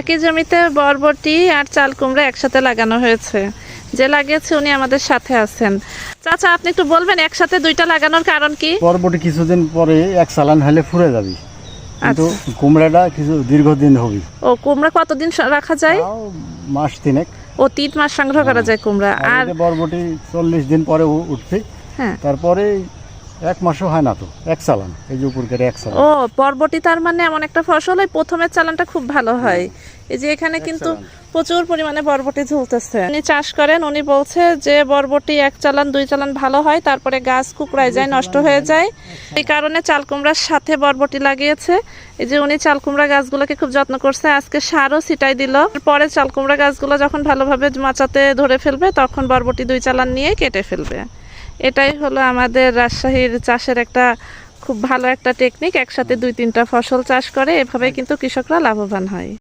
একই জমিতে বরবটি আর চাল কুমড়া একসাথে লাগানো হয়েছে। যে লাগিয়েছে উনি আমাদের সাথে আছেন। চাচা আপনি একটু বলবেন একসাথে দুইটা লাগানোর কারণ কি? পরবর্তী কিছুদিন পরে এক চালান হলে ফুরে যাবে। কিন্তু আচ্ছা। কুমড়াটা কিছু দীর্ঘদিন হবে। ও কুমড়া কতদিন রাখা যায়? মাস তিনেক। ও তিন মাস সংগ্রহ করা যায় কুমড়া। আর বরবটি চল্লিশ দিন পরে উঠছে হ্যাঁ। তারপরে এক মাসও হয় না তো এক চালান। এই যে উপর এক চালান। ও বরবটি তার মানে এমন একটা ফসল ওই প্রথমের চালানটা খুব ভালো হয়। এই যে এখানে কিন্তু প্রচুর পরিমাণে বরবটি ঝুলতেছে। উনি চাষ করেন উনি বলছে যে বরবটি এক চালান দুই চালান ভালো হয় তারপরে গাছ কুকড়ায় যায় নষ্ট হয়ে যায়। এই কারণে চাল কুমড়ার সাথে বরবটি লাগিয়েছে। এই যে উনি চাল কুমড়া গাছগুলোকে খুব যত্ন করছে আজকে সারও ছিটাই দিল। পরে চাল কুমড়া গাছগুলো যখন ভালোভাবে মাচাতে ধরে ফেলবে তখন বরবটি দুই চালান নিয়ে কেটে ফেলবে। এটাই হলো আমাদের রাজশাহীর চাষের একটা খুব ভালো একটা টেকনিক একসাথে দুই তিনটা ফসল চাষ করে এভাবে কিন্তু কৃষকরা লাভবান হয়।